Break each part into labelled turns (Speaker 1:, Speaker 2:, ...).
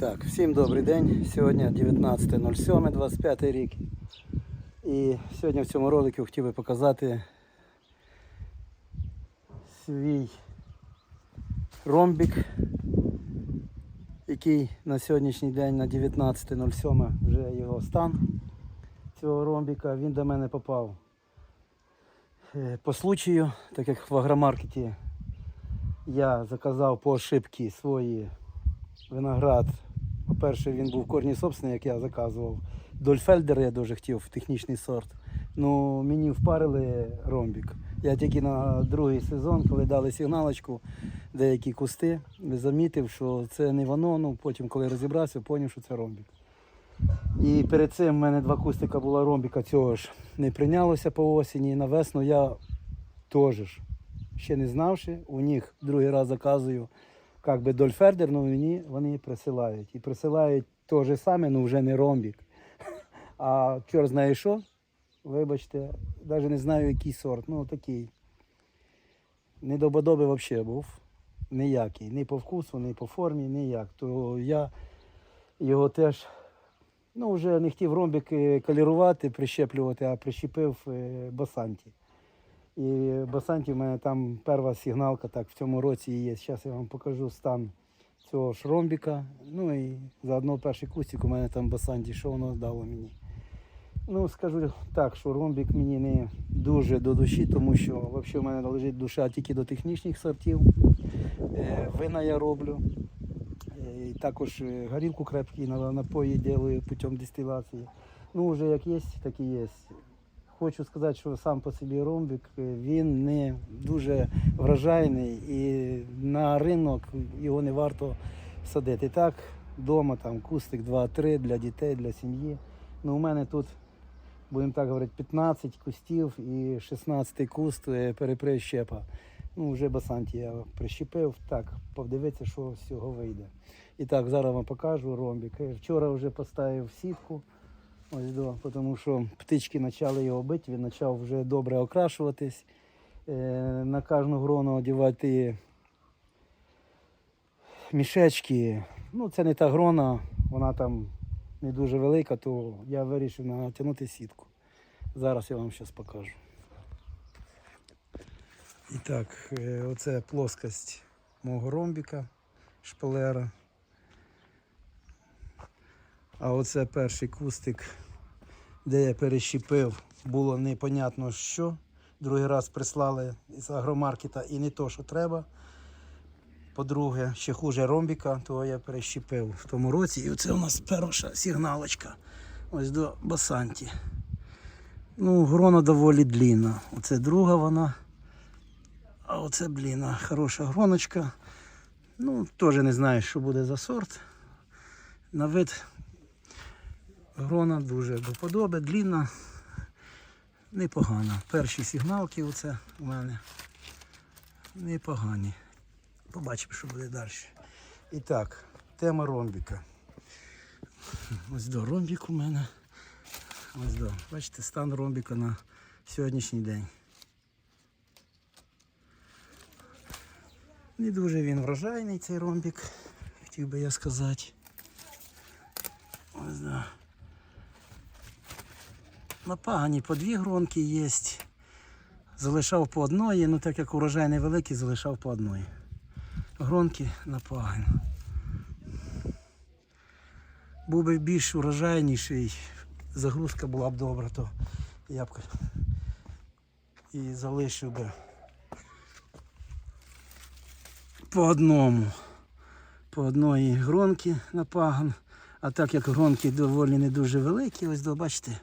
Speaker 1: Так, всім добрий день. Сьогодні 19.07, 25 рік. І сьогодні в цьому ролику хотів би показати свій ромбік, який на сьогоднішній день на 19.07 вже його стан цього ромбіка. Він до мене попав е, по случаю, так як в агромаркеті я заказав по ошибці свої виноград. По-перше, він був корні собственний, як я заказував. Дольфельдер я дуже хотів, технічний сорт. Ну, мені впарили ромбік. Я тільки на другий сезон, коли дали сигналочку, деякі кусти, замітив, що це не воно. Ну, потім, коли розібрався, зрозумів, що це ромбік. І перед цим в мене два кустика була ромбіка, цього ж не прийнялося по осені. На весну я теж ще не знавши, у них другий раз заказую як би дольфердер, ну мені вони присилають. І присилають те же саме, ну вже не ромбік. А чор знає що? Вибачте, навіть не знаю, який сорт. Ну такий. Не до подоби взагалі був. Ніякий. Ні по вкусу, ні по формі, ніяк. То я його теж ну, вже не хотів ромбік калірувати, прищеплювати, а прищепив е, басанті. І басанті в мене там перша сигналка так в цьому році є. Зараз я вам покажу стан цього ж ромбіка. Ну і заодно перший кустик у мене там басанті, що воно дало мені. Ну, скажу так, що ромбік мені не дуже до душі, тому що взагалі в мене лежить душа тільки до технічних сортів. Е, Вина я роблю. Е, І також е, горілку крепкі на- напої делаю путем дистилації. Ну, вже як є, так і є. Хочу сказати, що сам по собі ромбік е, він не дуже вражайний і на ринок його не варто садити. Так, вдома там кустик 2-3 для дітей, для сім'ї. Ну, у мене тут, будемо так говорити, 15 кустів і 16 куст е, переприщепа. Ну, вже басанті я прищепив. Так, подивитися, що з цього вийде. І так, зараз вам покажу ромбік. Е, Вчора вже поставив сітку. Ось до, тому що птички почали його бити, він почав вже добре окрашуватись. Е, на кожну грону одягати мішечки. Ну, це не та грона, вона там не дуже велика, то я вирішив натягнути сітку. Зараз я вам зараз покажу. І так, е, оце плоскость мого ромбіка, шпалера. А оце перший кустик, де я перещепив, було непонятно що. Другий раз прислали з агромаркета і не то, що треба. По-друге, ще хуже ромбіка, того я перещепив в тому році. І оце у нас перша сигналочка. Ось до басанті. Ну, грона доволі длінна. Оце друга вона. А оце, блін, хороша гроночка. Ну, теж не знаю, що буде за сорт. На вид Грона дуже до подоби, длінна, непогана. Перші сигналки оце у мене непогані. Побачимо, що буде далі. І так, тема ромбіка. Ось до ромбік у мене. Ось до. Бачите, стан ромбіка на сьогоднішній день. Не дуже він врожайний цей ромбік, хотів би я сказати. Ось да. На пагані по дві гронки є. Залишав по одної, ну так як урожай невеликий, залишав по одної. Гронки на пагань. Був би більш урожайніший, загрузка була б добра, то я б і залишив би по одному. По одної гронки на паган. А так як гронки доволі не дуже великі, ось бачите,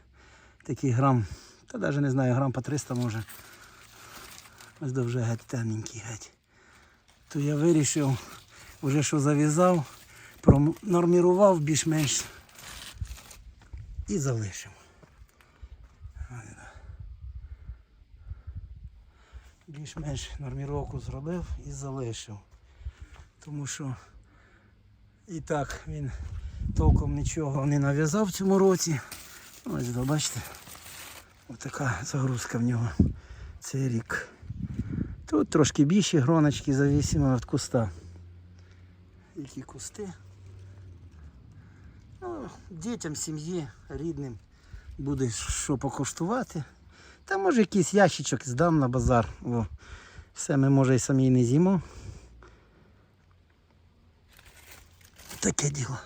Speaker 1: такий грам, та навіть не знаю, грам по 300 може. Ось вже геть темненький геть. То я вирішив, вже що зав'язав, пронормірував більш-менш і залишив. Більш-менш норміровку зробив і залишив. Тому що і так він толком нічого не нав'язав в цьому році. Ось бачите, ось така загрузка в нього цей рік. Тут трошки більші гроночки, зависимо від куста. Які кусти. Ну, дітям, сім'ї, рідним буде що покуштувати. Та може якийсь ящичок здам на базар. О, все ми може і самі не з'їмо. Таке діло.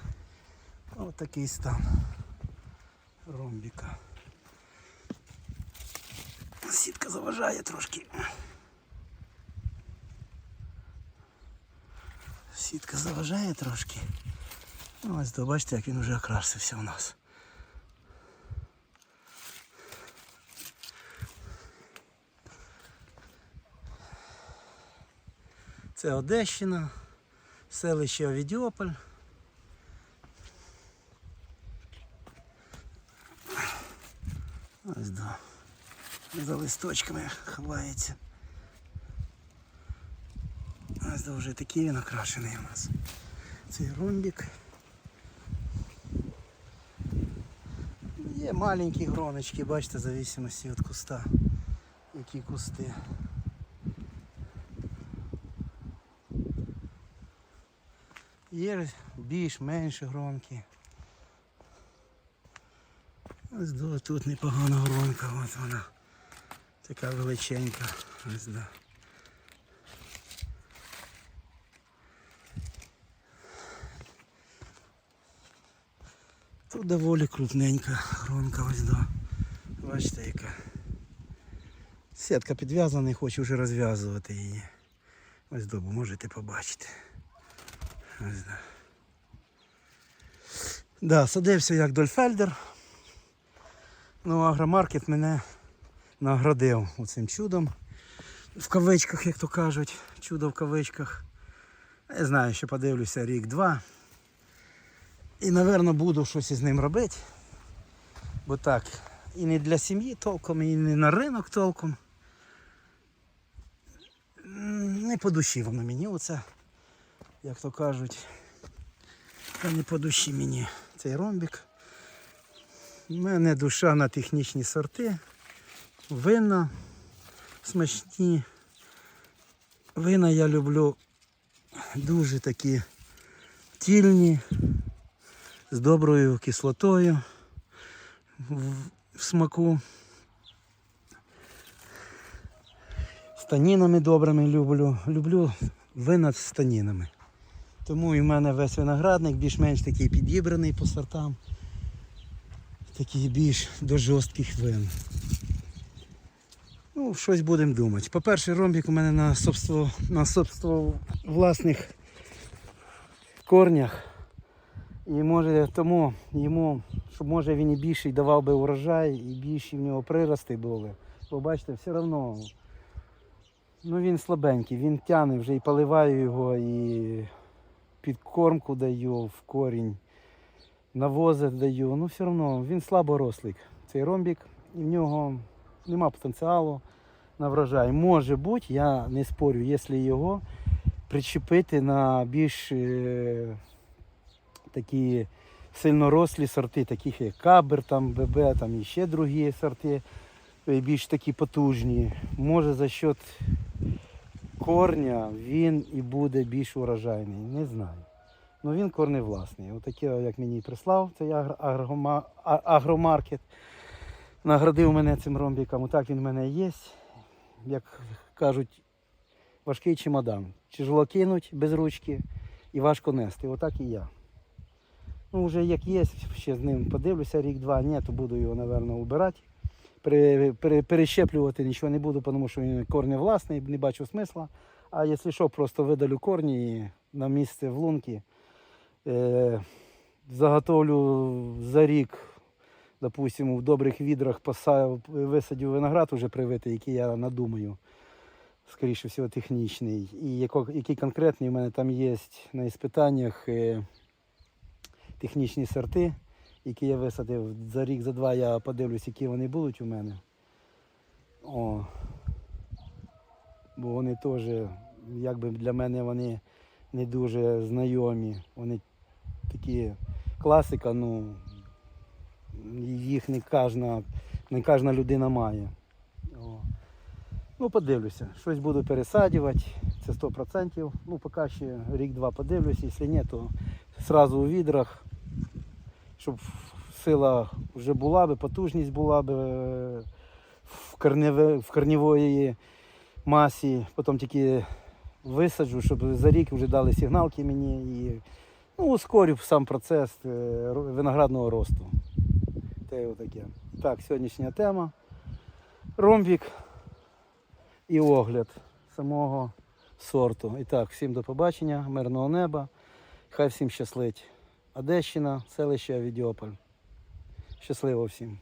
Speaker 1: Ось такий стан ромбіка. Сітка заважає трошки. Сітка заважає трошки. Ну, Ось то бачите, як він вже окрасився у нас. Це Одещина, селище Овідіополь. Ось да. За листочками ховається. Ось да, вже такий він окрашений у нас. Цей ромбик. Є маленькі гроночки, бачите, в зависимості від куста. Які кусти. Є більш-менш гронки. Ось тут непогана гронка, от вона. Така величенька. Ось да. Тут доволі крупненька гронка ось до. Бачите яка. Сітка підв'язана і хочу вже розв'язувати її. Ось добу можете побачити. Ось да. Да, садився як Дольфельдер. Ну, агромаркет мене наградив оцим чудом. В кавичках, як то кажуть, чудо в кавичках. Я знаю, що подивлюся рік-два. І, напевно, буду щось із ним робити. Бо так, і не для сім'ї толком, і не на ринок толком. Не по душі воно мені оце, як то кажуть. Та не по душі мені цей ромбік. У мене душа на технічні сорти. Вина смачні. Вина я люблю дуже такі тільні, з доброю кислотою в смаку. Танінами добрими люблю. Люблю вина з танінами. Тому і в мене весь виноградник більш-менш такий підібраний по сортам. Такий більш до жорстких вин. Щось будемо думати. По-перше, ромбік у мене на собство, на собство власних корнях. І може тому йому, щоб може він і більший давав би урожай, і більші в нього прирости були. Бо бачите, все одно ну, він слабенький, він тяне вже і поливаю його, і підкормку даю в корінь, навози даю. Ну все одно він слаборослик. Цей ромбік, і в нього нема потенціалу на врожай. Може бути, я не спорю, якщо його причепити на більш е, такі сильнорослі сорти, таких як Кабер, там, ББ, там і ще другі сорти, е, більш такі потужні. Може за счет корня він і буде більш урожайний. Не знаю. Ну він корневласний. Отаке, як мені прислав цей агромаркет. Наградив мене цим ромбіком. Отак він в мене є. Як кажуть, важкий чемодан. Тяжело кинуть без ручки і важко нести. Отак і я. Ну, вже як є, ще з ним подивлюся рік-два, ні, то буду його, напевно, убирати. Пере, пере, перещеплювати нічого не буду, тому що він корні власний, не бачу смисла. А якщо що, просто видалю корні і на місце в лунки. Е, заготовлю за рік, допустимо, в добрих відрах посадив, висадю виноград уже привитий, який я надумаю. Скоріше всього, технічний. І який конкретний у мене там є на іспитаннях е, технічні сорти, які я висадив. За рік, за два я подивлюсь, які вони будуть у мене. О. Бо вони теж, якби для мене вони не дуже знайомі. Вони такі класика, ну їх не кожна, не кожна людина має. О. Ну, подивлюся, щось буду пересаджувати, це 100%. Ну, поки ще рік-два подивлюся, якщо ні, то одразу у відрах щоб сила вже була би, потужність була би е, в, корневе, в корневої масі, потім тільки висаджу, щоб за рік вже дали сигналки мені і ну, ускорю сам процес е, виноградного росту. Те отаке. Так, сьогоднішня тема. Ромбік і огляд самого сорту. І так, всім до побачення, мирного неба. Хай всім щаслить. Одещина, селище Авідіополь. Щасливо всім.